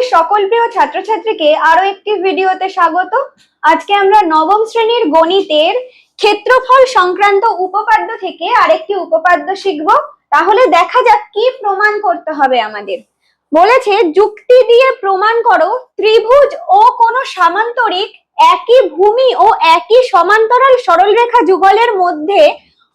আমাদের সকল প্রিয় ছাত্রছাত্রীকে আরও একটি ভিডিওতে স্বাগত। আজকে আমরা নবম শ্রেণির গণিতের ক্ষেত্রফল সংক্রান্ত উপপাদ্য থেকে আরেকটি উপপাদ্য শিখব। তাহলে দেখা যাক কি প্রমাণ করতে হবে আমাদের। বলেছে, যুক্তি দিয়ে প্রমাণ করো, ত্রিভুজ ও কোন সামান্তরিক একই ভূমি ও একই সমান্তরাল সরলরেখা যুগলের মধ্যে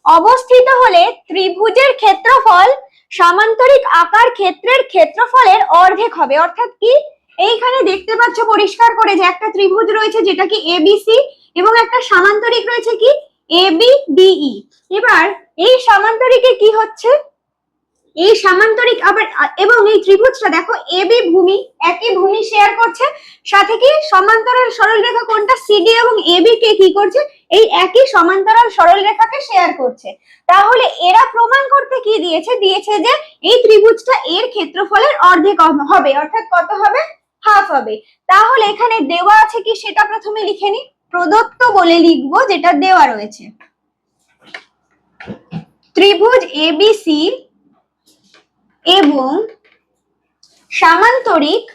অবস্থিত হলে ত্রিভুজের ক্ষেত্রফল সামান্তরিক আকার ক্ষেত্রের ক্ষেত্রফলের অর্ধেক হবে। অর্থাৎ কি? এইখানে দেখতে পাচ্ছ, পরিষ্কার করে যে একটা ত্রিভুজ রয়েছে যেটা কি এবিসি এবং একটা সামান্তরিক রয়েছে কি? এবি ডিই এবার এই সামান্তরিকে কি হচ্ছে? এই সামান্তরিক আবার এবং এই ত্রিভুজটা দেখো এবি ভূমি, একই ভূমি শেয়ার করছে। সাথে কি সমান্তরাল সরলরেখা কোনটা? সিডি এবং এবি কে কি করছে? এই একই সমান্তরাল সরলরেখাকে শেয়ার করছে। তাহলে এরা প্রমাণ করতে কি দিয়েছে? দিয়েছে যে এই ত্রিভুজটা এর ক্ষেত্রফলের অর্ধেক হবে, অর্থাৎ কত হবে? হাফ হবে। তাহলে এখানে দেওয়া আছে কি? সেটা প্রথমে লিখে নি। প্রদত্ত বলে লিখব যেটা দেওয়া রয়েছে। ত্রিভুজ এবিসি এবং সামান্তরিক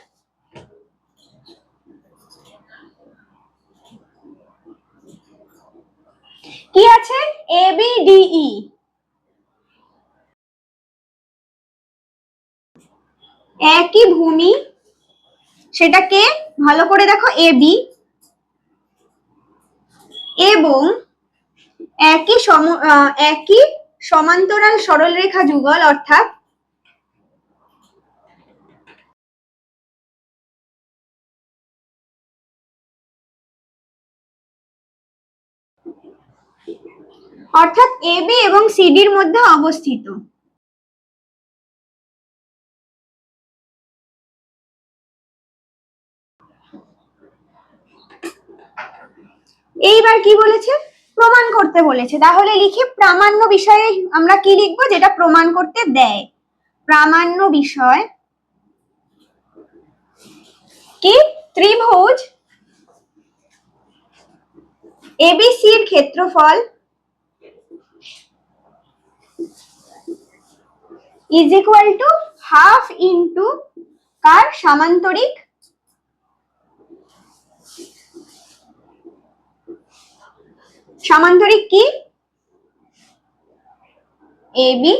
কি আছে? এবিডিই একই ভূমি। সেটাকে ভালো করে দেখো এবি এবং একই সম একই সমান্তরাল সরলরেখা যুগল, অর্থাৎ অর্থাৎ এবি এবং সিডির মধ্যে অবস্থিত। এইবার কি বলেছে? প্রমাণ করতে বলেছে। তাহলে লিখি প্রামাণ্য বিষয়ে আমরা কি লিখব? যেটা প্রমাণ করতে দেয়। প্রামাণ্য বিষয় কি? ত্রিভুজ এবিসির ক্ষেত্রফল is equal to half into কার সামান্তরিক? সামান্তরিক কি? এ বি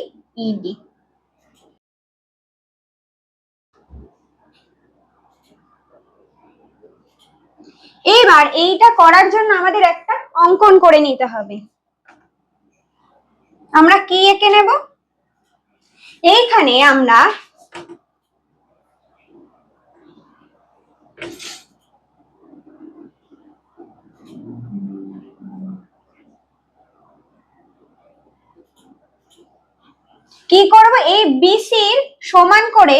ইডি এইবার এইটা করার জন্য আমাদের একটা অঙ্কন করে নিতে হবে। আমরা কি এঁকে নেব? এইখানে আমরা কি করব? এই বিসির সমান করে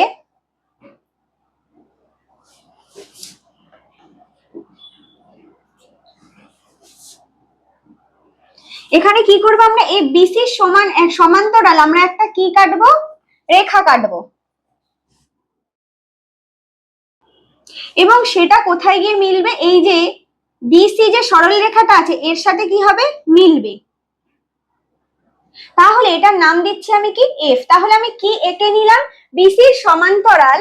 এখানে কি করব আমরা? এই বিসির সমান সমান্তরাল আমরা একটা কি কাটবো? রেখা কাটবো। এবং সেটা কোথায় গিয়ে মিলবে? এই যে বিসি যে সরল রেখাটা আছে, এর সাথে কি হবে? মিলবে। তাহলে এটার নাম দিচ্ছি আমি কি? এফ তাহলে আমি কি এঁকে নিলাম? বিসির সমান্তরাল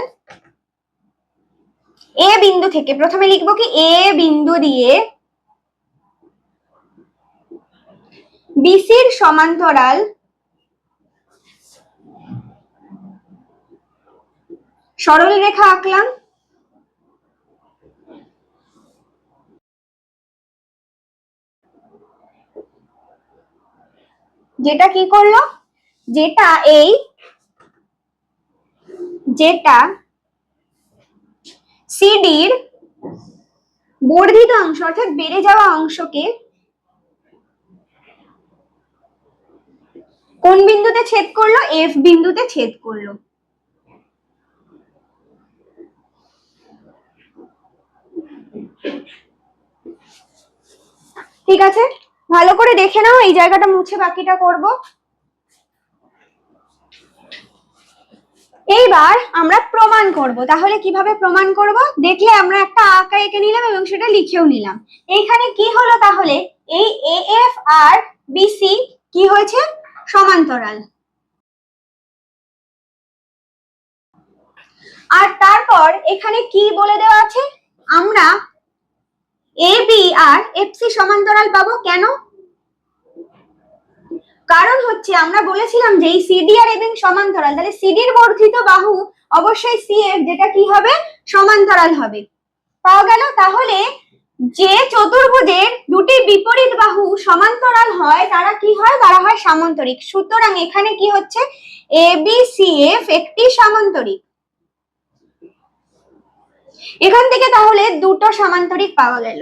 এ বিন্দু থেকে। প্রথমে লিখব কি? এ বিন্দু দিয়ে বিসির সমান্তরাল সরল রেখা আঁকলাম। যেটা কি করল? যেটা এই, যেটা সিডির বর্ধিত অংশ, অর্থাৎ বেড়ে যাওয়া অংশকে কোন বিন্দুতে ছেদ করল? এফ বিন্দুতে ছেদ করল। ঠিক আছে? ভালো করে দেখে নাও, এই জায়গাটা মুছে বাকিটা করব। এইবার আমরা প্রমাণ করব। তাহলে কীভাবে প্রমাণ করব? দেখলে আমরা একটা আঁকা এঁকে নিলাম এবং সেটা লিখেও নিলাম। এইখানে কি হলো তাহলে? এই এএফ আর বিসি কি হয়েছে? সমান্তরাল। আর তারপর এখানে কি বলে দেওয়া আছে? এ আর এফসি সমান্তরাল পাবো কেন? কারণ হচ্ছে আমরা বলেছিলাম যে এই সিডি আর এবং সমান্তরাল, তাহলে সিডির বর্ধিত বাহু অবশ্যই সিএফ যেটা কি হবে? সমান্তরাল হবে। পাওয়া গেল? তাহলে যে চতুর্ভুজের দুটি বিপরীত বাহু সমান্তরাল হয়, তারা কি হয়? তারা হয় সামান্তরিক। সুতরাং এখানে কি হচ্ছে? এ বি সি এফ একটি সামান্তরিক। এখান থেকে তাহলে দুটো সামান্তরিক পাওয়া গেল।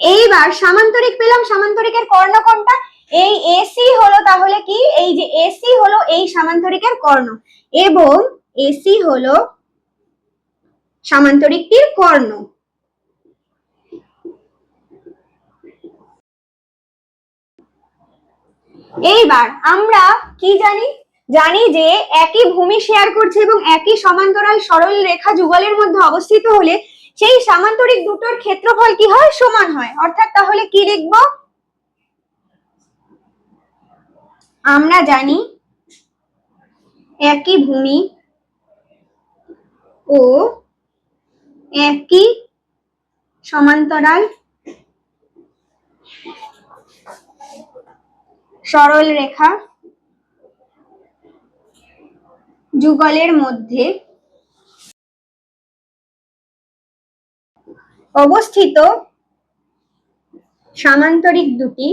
এইবার সামান্তরিক পেলাম, সামান্তরিকের কর্ণ কোনটা? এই এসি হলো তাহলে কি? এই যে এসি হলো এই সামান্তরিকের কর্ণ। এবং এসি হলো সামান্তরিকটির কর্ণ। এইবার আমরা কি জানি? জানি যে একই ভূমি শেয়ার করছে এবং একই সমান্তরাল সরল রেখা যুগলের মধ্যে অবস্থিত হলে সেই সামান্তরিক দুটোর ক্ষেত্রফল কি হয়? সমান হয়। অর্থাৎ তাহলে কি লিখব? আমরা জানি একই ভূমি ও একই সমান্তরাল সরল রেখা যুগলের মধ্যে অবস্থিত সামান্তরিক দুটি।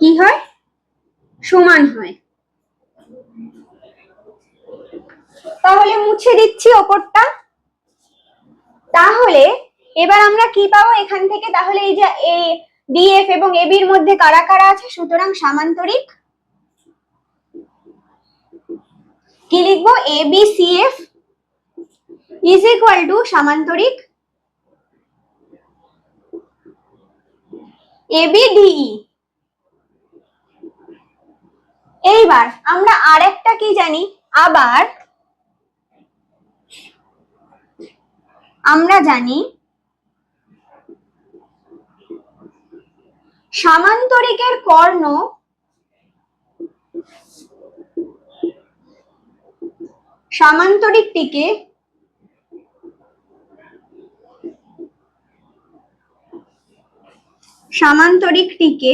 কি হয়? সমান হয়। তাহলে মুছে দিচ্ছি ওপরটা। তাহলে এবার আমরা কি পাবো এখান থেকে? তাহলে এই যে এ ডিএফ এবং এবির মধ্যে কারা কারা আছে? সুতরাং সামান্তরিক। কি লিখব? A, B, C, F is equal to সামান্তরিক A B D E এইবার আমরা আরেকটা কি জানি? আবার আমরা জানি সামান্তরিকের কর্ণ সামান্তরিকটিকে সামান্তরিকটিকে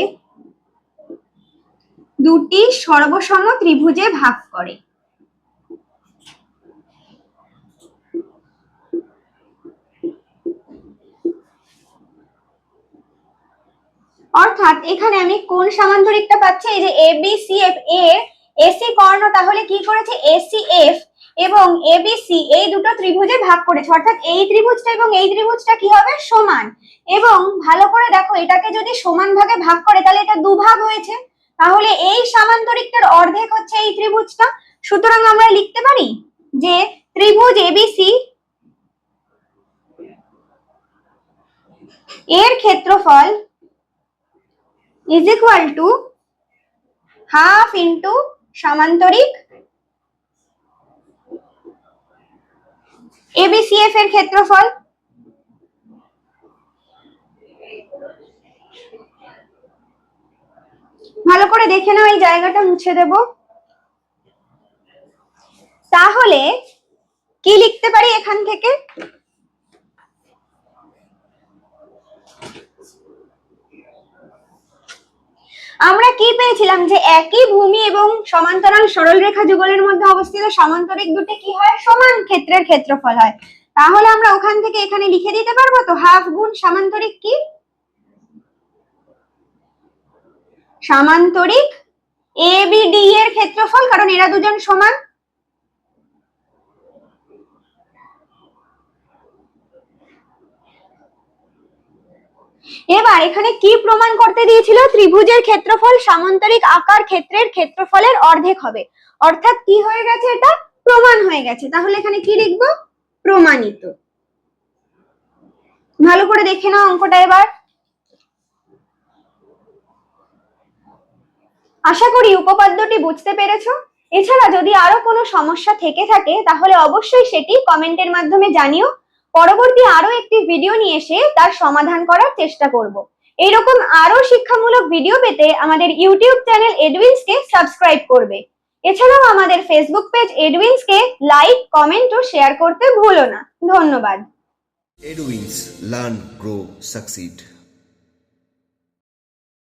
দুটি সর্বসম ত্রিভুজে ভাগ করে। অর্থাৎ এখানে আমি কোন সামান্তরিকটা পাচ্ছি? এই যে এ বি সি এফ এর এসি কর্ণ, তাহলে কি করেছে? এসি এফ এবং এবিসি এই দুটো ত্রিভুজে ভাগ করেছে। অর্থাৎ এই ত্রিভুজটা এবং এই ত্রিভুজটা কি হবে? সমান। এবং ভালো করে দেখো, এটাকে যদি সমান ভাগে ভাগ করে, তাহলে এটা দুভাগ হয়েছে। তাহলে এই সামান্তরিকটার অর্ধেক হচ্ছে এই ত্রিভুজটা। সুতরাং আমরা লিখতে পারি যে ত্রিভুজ এবিসি এর ক্ষেত্রফল is equal to half into সামান্তরিক ABCF এর ক্ষেত্রফল? ভালো করে দেখে নাও, এই জায়গাটা মুছে দেব। তাহলে কি লিখতে পারি এখান থেকে? আমরা কি পেয়েছিলাম? যে একই ভূমি এবং সমান্তরাল সরল রেখা যুগলের মধ্যে অবস্থিত সমান্তরিক দুটি কি হয়? সমান ক্ষেত্রের ক্ষেত্রফল হয়। তাহলে আমরা ওখান থেকে এখানে লিখে দিতে পারব তো? হাফ গুণ সামান্তরিক কি? সামান্তরিক এ বি ডি এর ক্ষেত্রফল, কারণ এরা দুজন সমান। এবার এখানে কি প্রমাণ করতে দিয়েছিল? ত্রিভুজের ক্ষেত্রফল সামান্তরিক আকার ক্ষেত্রের ক্ষেত্রফলের অর্ধেক হবে। অর্থাৎ কি হয়ে গেছে এটা? প্রমাণ হয়ে গেছে। তাহলে এখানে কি লিখব? প্রমাণিত। ভালো করে দেখে নাও অঙ্কটা এবার। আশা করি উপপাদ্যটি বুঝতে পেরেছ। এছাড়া যদি আরও কোনো সমস্যা থেকে থাকে, তাহলে অবশ্যই সেটি কমেন্টের মাধ্যমে জানিও। পরবর্তী আরও একটি ভিডিও নিয়ে এসে তার সমাধান করার চেষ্টা করব। এরকম আরও শিক্ষামূলক ভিডিও পেতে আমাদের ইউটিউব চ্যানেল এডউইন্সকে সাবস্ক্রাইব করবে। এছাড়াও আমাদের ফেসবুক পেজ এডউইন্সকে লাইক কমেন্ট ও শেয়ার করতে ভুলো না। ধন্যবাদ। Edwins learn grow Succeed.